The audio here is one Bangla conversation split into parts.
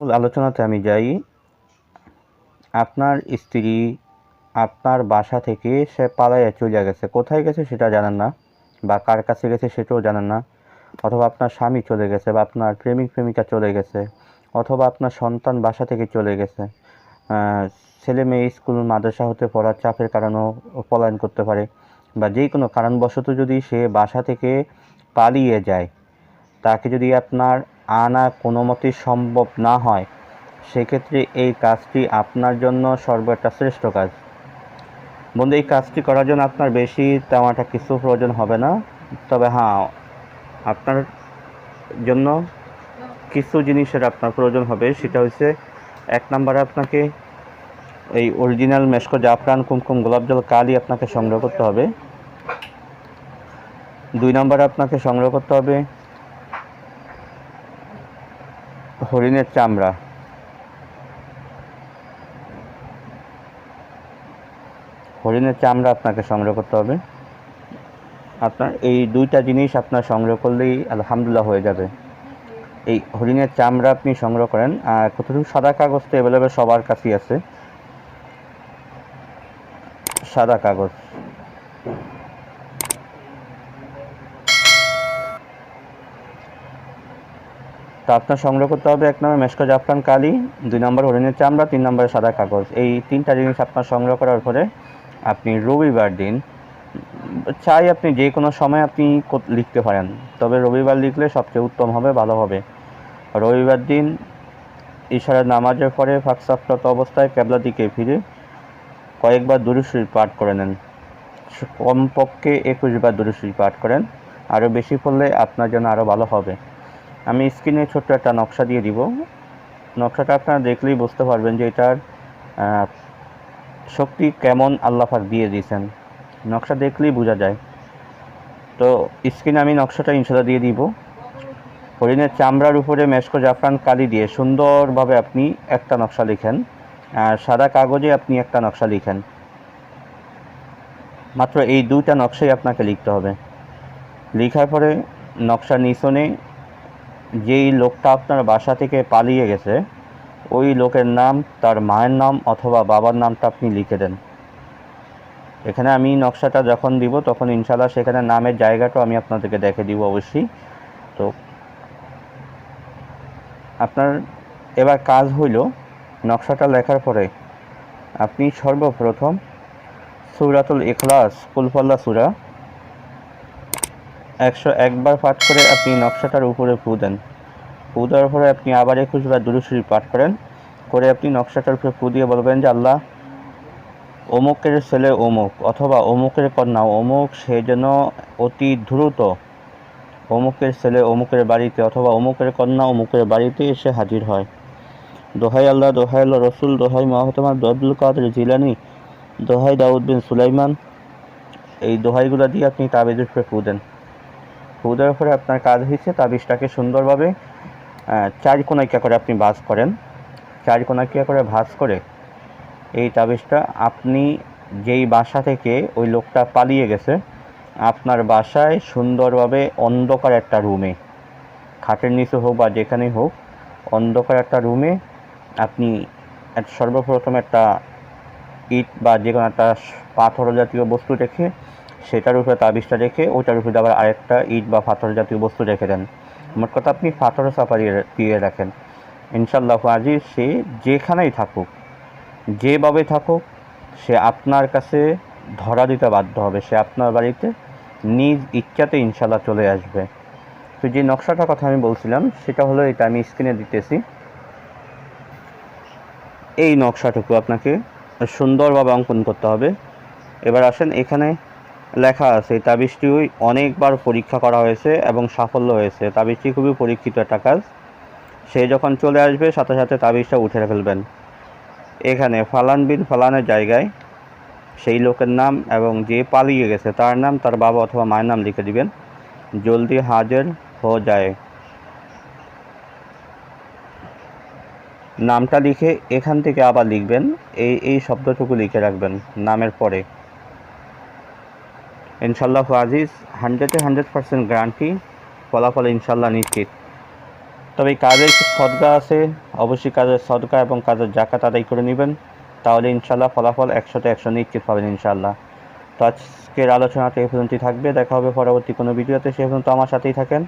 আলোচনাতে আমি যাই। আপনার স্ত্রী আপনার বাসা থেকে সে পালাইয়া চলে গেছে। কোথায় গেছে সেটা জানেন না বা কার কাছে গেছে সেটাও জানেন না। অথবা আপনার স্বামী চলে গেছে বা আপনার প্রেমিক, প্রেমিকা চলে গেছে। অথবা আপনার সন্তান বাসা থেকে চলে গেছে। ছেলে মেয়ে স্কুল, মাদ্রাসা হতে পড়ার চাপের কারণেও পলায়ন করতে পারে বা যে কোনো কারণবশত যদি সে বাসা থেকে পালিয়ে যায়, তাকে যদি আপনার আনা কোনো মতেই সম্ভব না হয়। সেক্ষেত্রে এই কাজটি আপনার জন্য সর্ব একটা শ্রেষ্ঠ কাজ। বন্ধু, এই কাজটি করার জন্য আপনার বেশি তেমন একটা কিছু প্রয়োজন হবে না। তবে হ্যাঁ আপনার জন্য কিছু জিনিসের আপনার প্রয়োজন হবে। সেটা হচ্ছে এক নম্বরে আপনাকে এই অরিজিনাল মেশকো জাফরান কুমকুম গোলাপ জল কালি আপনাকে সংগ্রহ করতে হবে। দুই নম্বরে আপনাকে সংগ্রহ করতে হবে হরিণের চামড়া। হরিণের চামড়া আপনাকে সংগ্রহ করতে হবে। আপনার এই দুইটা জিনিস আপনার সংগ্রহ করলেই আলহামদুলিল্লাহ হয়ে যাবে। এই হরিণের চামড়া আপনি সংগ্রহ করেন, আর কতটুকু সাদা কাগজ তো অ্যাভেলেবেল সবার কাছেই আছে। সাদা কাগজ। তো আপনার সংগ্রহ করতে হবে এক নম্বর মেশকো জাফরান কালি, দুই নম্বর হরিণের চামড়া, তিন নম্বরে সাদা কাগজ। এই তিনটা জিনিস আপনার সংগ্রহ করার পরে আপনি রবিবার দিন, চাই আপনি যে কোনো সময় আপনি লিখতে পারেন। তবে রবিবার লিখলে সবচেয়ে উত্তম হবে, ভালো হবে। রবিবার দিন ইশারা নামাজের পরে ফাঁকসাফরত অবস্থায় কেবলা দিকে ফিরে কয়েকবার দুরুশরীর পাঠ করে নেন। কমপক্ষে একুশ বার পাঠ করেন। আরও বেশি পড়লে আপনার জন্য আরও ভালো হবে। আমি স্ক্রিনে ছোট্ট একটা নকশা দিয়ে দিব। নকশাটা আপনারা দেখলেই বুঝতে পারবেন যে এটার শক্তি কেমন আল্লাহাক দিয়ে দিয়েছেন। নকশা দেখলেই বোঝা যায়। তো স্ক্রিনে আমি নকশাটা ইনশাল্লাহ দিয়ে দিব। হরিণের চামড়ার উপরে মেশকো জাফরান কালি দিয়ে সুন্দরভাবে আপনি একটা নকশা লিখেন, আর সাদা কাগজে আপনি একটা নকশা লিখেন। মাত্র এই দুইটা নকশাই আপনাকে লিখতে হবে। লেখার পরে নকশার নিচনে যেই লোকটা আপনার বাসা থেকে পালিয়ে গেছে, ওই লোকের নাম, তার মায়ের নাম অথবা বাবার নামটা আপনি লিখে দেন। এখানে আমি নকশাটা যখন দিব, তখন ইনশাল্লাহ সেখানে নামের জায়গাটাও আমি আপনাদেরকে দেখে দিব অবশ্যই। তো আপনার এবার কাজ হইল নকশাটা লেখার পরে আপনি সর্বপ্রথম সুরাতুল ইখলাস কুলফল্লা সুরা একশো একবার পাঠ করে আপনি নকশাটার উপরে ফু দেন। ফু দেওয়ার পরে আপনি আবার একুশ বার পাঠ করেন। করে আপনি নকশাটার উপরে ফু দিয়ে বলবেন যে, আল্লাহ, অমুকের ছেলে অমুক অথবা অমুকের কন্যা অমুক, সে যেন অতি দ্রুত অমুকের ছেলে অমুকের বাড়িতে অথবা অমুকের কন্যা অমুকের বাড়িতে এসে হাজির হয়। দোহাই আল্লাহ দোহাই আল্লাহ রসুল, দোহাই মহতমা আব্দুল কাদের জিলানি, দোহাই দাউদ বিন সুলাইমান। এই দোহাইগুলো দিয়ে আপনি তাবিজের ফু দেন। ফু দেওয়ার পরে আপনার কাজ হয়েছে তাবিজটাকে সুন্দরভাবে চার কোনাইকা করে আপনি ভাঁজ করেন। চার কোনাইকা করে ভাঁজ করে এই তাবিজটা আপনি যেই বাসা থেকে ওই লোকটা পালিয়ে গেছে, আপনার বাসায় সুন্দরভাবে অন্ধকার একটা রুমে, খাটের নিচে হোক বা যেখানেই হোক, অন্ধকার একটা রুমে আপনি সর্বপ্রথম একটা ইট বা যে কোনো একটা পাথর জাতীয় বস্তু রেখে সেটার উপরে তাবিজটা রেখে ওটার উপরে আবার আরেকটা ইট বা পাথর জাতীয় বস্তু রেখে দেন। মোট কথা আপনি পাথর দিয়ে দিয়ে রাখেন। ইনশাল্লাহ আজি সে যেখানেই থাকুক, যেভাবে থাকুক, সে আপনার কাছে ধরা দিতে বাধ্য হবে। সে আপনার বাড়িতে নিজ ইচ্ছাতে ইনশাল্লাহ চলে আসবে। তো যে নকশাটার কথা আমি বলছিলাম, সেটা হলো এটা আমি স্ক্রিনে দিতেছি। এই নকশাটুকু আপনাকে সুন্দরভাবে অঙ্কন করতে হবে। এবার আসেন এখানে লেখা আছে তাবিজটি অনেকবার পরীক্ষা করা হয়েছে এবং সাফল্য হয়েছে। তাবিজটি খুবই পরীক্ষিত একটা কাজ। সে যখন চলে আসবে, সাথে সাথে তাবিজটা উঠে ফেলবেন। এখানে ফালান বিন ফালানের জায়গায় সেই লোকের নাম এবং যে পালিয়ে গেছে, তার নাম, তার বাবা অথবা মায়ের নাম লিখে দিবেন। জলদি হাজির হো যায়। নামটা লিখে এখান থেকে আবার লিখবেন। এই এই শব্দটুকু লিখে রাখবেন, নামের পরে। ইনশাল্লাহ আজিজ হান্ড্রেডে হান্ড্রেড পার্সেন্ট গ্যারান্টি ফলাফল ইনশাল্লাহ নিশ্চিত। তবে কাজের সদকা আছে, অবশ্যই কাজের সদকা এবং কাজের জাকাত আদায় করে নেবেন। তাহলে ইনশাল্লাহ ফলাফল একশোতে একশো নিশ্চিত পাবেন ইনশাল্লাহ তো আজকের আলোচনাটা এই পর্যন্তই থাকবে, দেখা হবে পরবর্তী কোনো ভিডিওতে, সে পর্যন্ত আমার সাথেই থাকেন।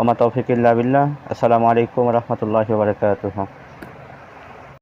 আমার তৌফিকুল্লাহ বিল্লাহ। আসসালামু আলাইকুম রহমতুল্লাহ বারকাতুহ।